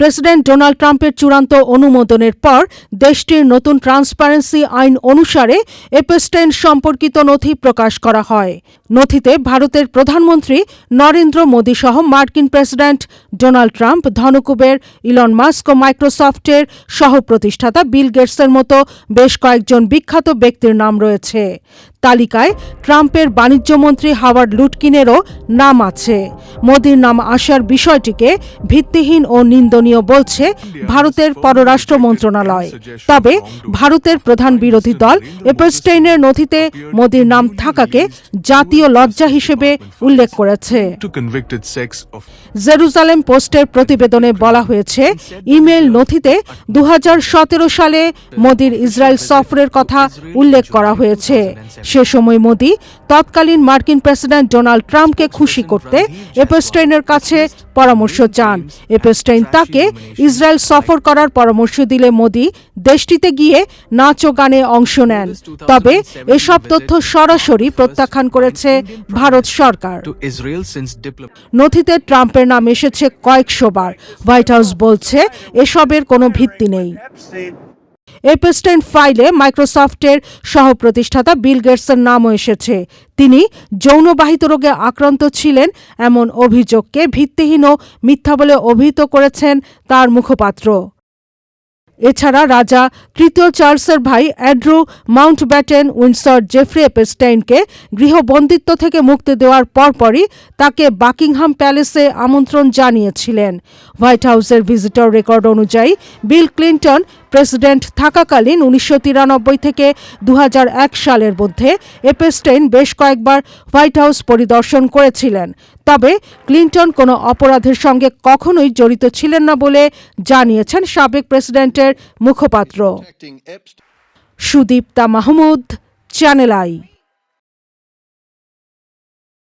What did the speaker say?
President Donald ট্রাম্পের চূড়ান্ত অনুমোদনের পর দেশটির নতুন ট্রান্সপারেন্সি আইন অনুসারে এপেস্টেইন সম্পর্কিত নথি প্রকাশ করা হয়। নথিতে ভারতের প্রধানমন্ত্রী নরেন্দ্র মোদী সহ মার্কিন প্রেসিডেন্ট ডোনাল্ড ট্রাম্প, ধনকুবের ইলন মাস্ক ও মাইক্রোসফটের সহ প্রতিষ্ঠাতা বিল গেটসের মতো বেশ কয়েকজন বিখ্যাত ব্যক্তির নাম রয়েছে। তালিকায় ট্রাম্পের বাণিজ্যমন্ত্রী হাওয়ার্ড লুটকিনেরও নাম আছে। মোদির নাম আসার বিষয়টিকে ভিত্তিহীন ও নিন্দনীয় বলছে ভারতের পররাষ্ট্র মন্ত্রণালয়। তবে ভারতের প্রধান বিরোধী দল এপারস্টেইনের নথিতে মোদির নাম থাকাকে জাতীয় লজ্জা হিসেবে উল্লেখ করেছে। জেরুজালেম পোস্টের প্রতিবেদনে বলা হয়েছে ইমেল নথিতে দু হাজার সতেরো সালে মোদির ইসরায়েল সফরের কথা উল্লেখ করা হয়েছে। সে সময় মোদি তৎকালীন মার্কিন প্রেসিডেন্ট ডোনাল্ড ট্রাম্পকে খুশি করতে এপেস্টাইনের কাছে পরামর্শ চান। এপেস্টাইন তাকে ইসরায়েল সফর করার পরামর্শ দিলে মোদি দেশটিতে গিয়ে নাচ ও গানে অংশ নেন। তবে এসব তথ্য সরাসরি প্রত্যাখ্যান করেছে ভারত সরকার। নথিতে ট্রাম্পের নাম এসেছে কয়েকশো বার। হোয়াইট হাউস বলছে এসবের কোনো ভিত্তি নেই। এপেস্টাইন ফাইলে মাইক্রোসফটের সহ প্রতিষ্ঠাতা বিল গেটসের নামও এসেছে। তিনি যৌনবাহিত রোগে আক্রান্ত ছিলেন, এমন অভিযোগকে ভিত্তিহীন ও মিথ্যা বলে অভিহিত করেছেন তার মুখপাত্র। এছাড়া রাজা তৃতীয় চার্লসের ভাই অ্যাড্রু মাউন্টব্যাটেন উইন্ডসর জেফ্রি এপেস্টাইনকে গৃহবন্দিত্ব থেকে মুক্তি দেওয়ার পরপরই তাকে বাকিংহাম প্যালেসে আমন্ত্রণ জানিয়েছিলেন। হোয়াইট হাউসের ভিজিটর রেকর্ড অনুযায়ী, বিল ক্লিন্টন প্রেসিডেন্ট থাকাকালীন উনিশশো তিরানব্বই থেকে দু হাজার এক সালের মধ্যে এপেস্টেইন বেশ কয়েকবার হোয়াইট হাউস পরিদর্শন করেছিলেন। তবে ক্লিন্টন কোনো অপরাধের সঙ্গে কখনোই জড়িত ছিলেন না বলে জানিয়েছেন সাবেক প্রেসিডেন্টের মুখপাত্র। Sudipta Mahmud channel I.